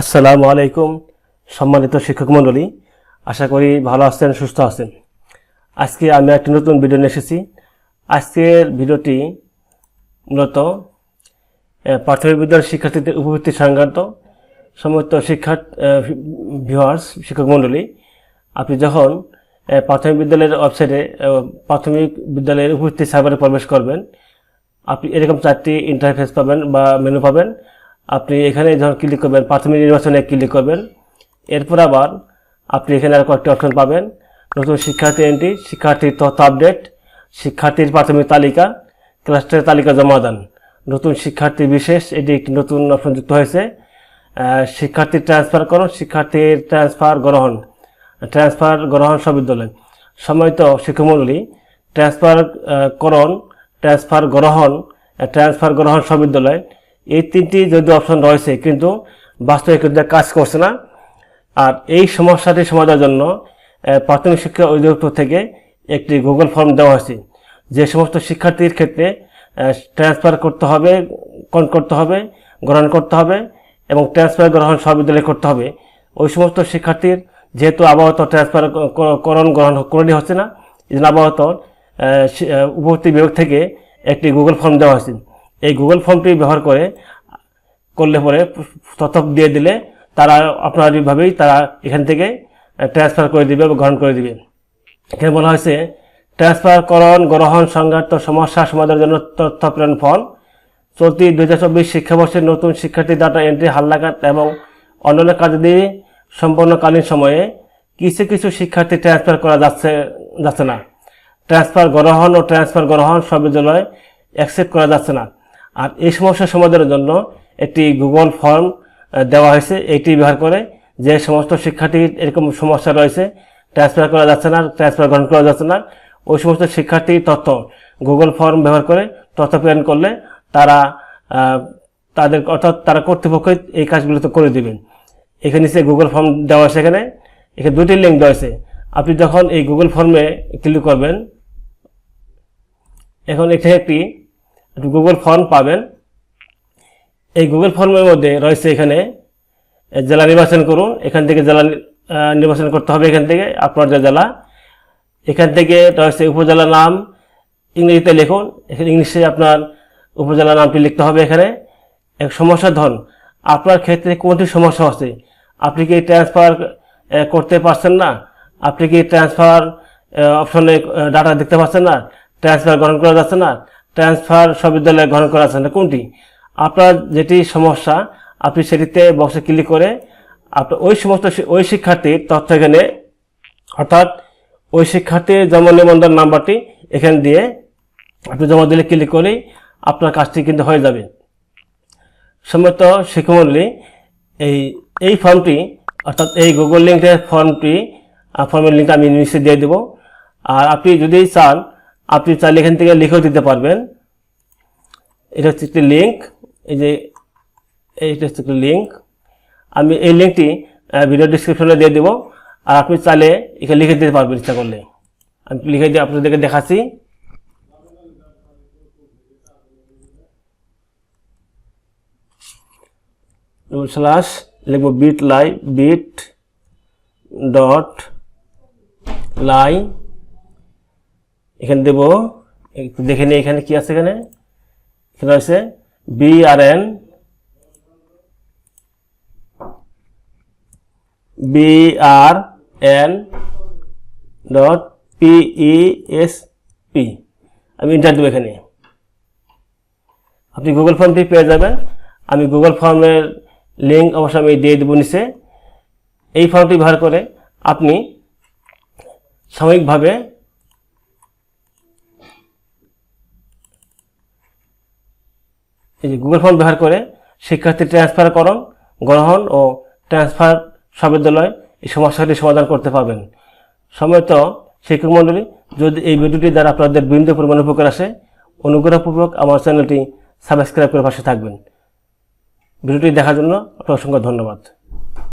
আসসালামু আলাইকুম, সম্মানিত শিক্ষক মণ্ডলী। আশা করি ভালো আছেন, সুস্থ আছেন। আজকে আমি একটি নতুন ভিডিও নিয়ে এসেছি। আজকের ভিডিওটি মূলত প্রাথমিক বিদ্যালয়ের শিক্ষার্থীদের উপবৃত্তি সংক্রান্ত। সমস্ত শিক্ষা ভিউয়ার্স শিক্ষক মণ্ডলী, আপনি যখন প্রাথমিক বিদ্যালয়ের ওয়েবসাইটে প্রাথমিক বিদ্যালয়ের উপবৃত্তি সার্ভারে প্রবেশ করবেন, আপনি এরকম চারটি ইন্টারফেস পাবেন বা মেনু পাবেন। আপনি এখানে যখন ক্লিক করবেন প্রাথমিক নির্বাচনে ক্লিক করবেন এরপর আবার আপনি এখানে আর কয়েকটি অপশন পাবেন। নতুন শিক্ষার্থী এন্ট্রি শিক্ষার্থীর তথ্য আপডেট শিক্ষার্থীর প্রাথমিক তালিকা ক্লাস্টারের তালিকা জমা জমাদান নতুন শিক্ষার্থী বিশেষ এটি একটি নতুন অপশন যুক্ত হয়েছে। আহ, শিক্ষার্থীর ট্রান্সফার করুন শিক্ষার্থীর ট্রান্সফার গ্রহণ ট্রান্সফার গ্রহণ সবিদ্যালয়। সময়ত শিক্ষামণ্ডলী ট্রান্সফার করণ ট্রান্সফার গ্রহণ ট্রান্সফার গ্রহণ সবিদ্যালয়। এই তিনটি যদি অপশন রয়েছে, কিন্তু বাস্তবে কিন্তু কাজ করছে না। আর এই সমস্যাটি সমাধানের জন্য প্রাথমিক শিক্ষা অধিদপ্তর থেকে একটি গুগল ফর্ম দেওয়া হয়েছে। যে সমস্ত শিক্ষার্থীর ক্ষেত্রে ট্রান্সফার করতে হবে, কোন করতে হবে, গ্রহণ করতে হবে, এবং ট্রান্সফার গ্রহণ সবিদ্যালয়ে করতে হবে। ওই সমস্ত শিক্ষার্থীর যেহেতু আবহাওয়াত ট্রান্সফার করণ গ্রহণ করে হচ্ছে না, এই জন্য আবহাওয়াত উপভোক্তি বিভাগ থেকে একটি গুগল ফর্ম দেওয়া হয়েছে। এই গুগল ফর্মটি ব্যবহার করে করলে পরে তথ্য দিয়ে দিলে তারা আপনারভাবেই তারা এখান থেকে ট্রান্সফার করে দিবে বা গ্রহণ করে দিবে। এখানে বলা হয়েছে ট্রান্সফার করণ, গ্রহণ, সংঘাত সমস্যা সমাধানের জন্য তথ্য প্রেরণ ফর্ম চলতি দুই হাজার চব্বিশ শিক্ষাবর্ষের নতুন শিক্ষার্থী ডাটা এন্ট্রি, হালনাগাদ এবং অন্যান্য কাজে সম্পন্নকালীন সময়ে কিছু কিছু শিক্ষার্থী ট্রান্সফার করা যাচ্ছে যাচ্ছে না। ট্রান্সফার গ্রহণ ও ট্রান্সফার গ্রহণ সব বিদ্যালয়ে অ্যাকসেপ্ট করা যাচ্ছে না। আর এই সমস্যা সমাধানের জন্য একটি গুগল ফর্ম দেওয়া হয়েছে, এটি ব্যবহার করে যে সমস্ত শিক্ষার্থীর এরকম সমস্যা রয়েছে ট্রান্সফার করা যাচ্ছে না ট্রান্সফার গ্রহণ করা যাচ্ছে না, ওই সমস্ত শিক্ষার্থীর তথ্য গুগল ফর্ম ব্যবহার করে তথ্য প্রেরণ করলে তারা তাদের, অর্থাৎ তারা কর্তৃপক্ষ এই কাজগুলো তো করে দেবেন। এখানে নিচে গুগল ফর্ম দেওয়া আছে এখানে। দুটি লিঙ্ক আছে আপনি যখন এই গুগল ফর্মে ক্লিক করবেন, এখন এখানে একটি গুগল ফর্ম পাবেন। এই গুগল ফর্মের মধ্যে রয়েছে এখানে জেলা নির্বাচন করুন। এখান থেকে জেলা নির্বাচন করতে হবে এখান থেকে, আপনার যে জেলা। এখান থেকে রয়েছে উপজেলা নাম, ইংরেজিতে লিখুন। এখানে ইংলিশে আপনার উপজেলা নামটি লিখতে হবে এখানে। এক সমস্যা ধন আপনার ক্ষেত্রে কোনটি সমস্যা আছে আপনি কি ট্রান্সফার করতে পারছেন না? আপনি কি ট্রান্সফার অপশনে ডাটা দেখতে পাচ্ছেন না? ট্রান্সফার গ্রহণ করা যাচ্ছে না? ট্রান্সফার সবিদ্যালয়ে গ্রহণ করা যাচ্ছে না কোনটি? আপনার যেটি সমস্যা, আপনি সেটিতে বক্সে ক্লিক করে আপনার ওই সমস্ত ওই শিক্ষার্থীর তথ্য এখানে, অর্থাৎ ওই শিক্ষার্থীর জমা নিবন্ধন নাম্বারটি এখানে দিয়ে আপনি জমা দিলে ক্লিক করেই আপনার কাজটি কিন্তু হয়ে যাবে। সম্মত শিক্ষামণ্ডলী এই এই ফর্মটি অর্থাৎ এই গুগল লিঙ্কের ফর্মটি ফর্মের লিঙ্ক আমি নিচে দিয়ে দেবো। আর আপনি যদি চান আপনি চাইলে এখান থেকে লিখেও দিতে পারবেন। এটা হচ্ছে একটি লিঙ্ক এই যে, এইটা হচ্ছে একটি লিঙ্ক আমি এই লিঙ্কটি ভিডিও ডিসক্রিপশনে দিয়ে দেবো। আর আপনি চাইলে এখানে লিখে দিতে পারবেন ইচ্ছা করলে। আমি লিখে দিয়ে আপনাদেরকে দেখাচ্ছি। স্ল্যাশ লিখব bit ly bit dot ly এখানে দেব, একটু দেখে নিই এখানে কি আছে এখানে। এখানে আছে B R N B R N dot P E S P আমি ইন্টার দেবো এখানে। আপনি গুগল ফর্মটি পেয়ে যাবেন। আমি গুগল ফর্মের লিঙ্ক অবশ্য আমি দিয়ে দেবো নিচে। এই ফর্মটি ব্যবহার করে আপনি সাময়িকভাবে এই যে গুগল ফর্ম ব্যবহার করে শিক্ষার্থী ট্রান্সফার করণ, গ্রহণ ও ট্রান্সফার সবিদ্যালয় এই সমস্যাটি সমাধান করতে পারবেন। সময়ত শিক্ষক মণ্ডলী যদি এই ভিডিওটি দ্বারা আপনাদের বিন্দু পরিমাণ উপকার আসে, অনুগ্রহপূর্বক আমার চ্যানেলটি সাবস্ক্রাইব করে পাশে থাকবেন। ভিডিওটি দেখার জন্য আপনার অসংখ্য ধন্যবাদ।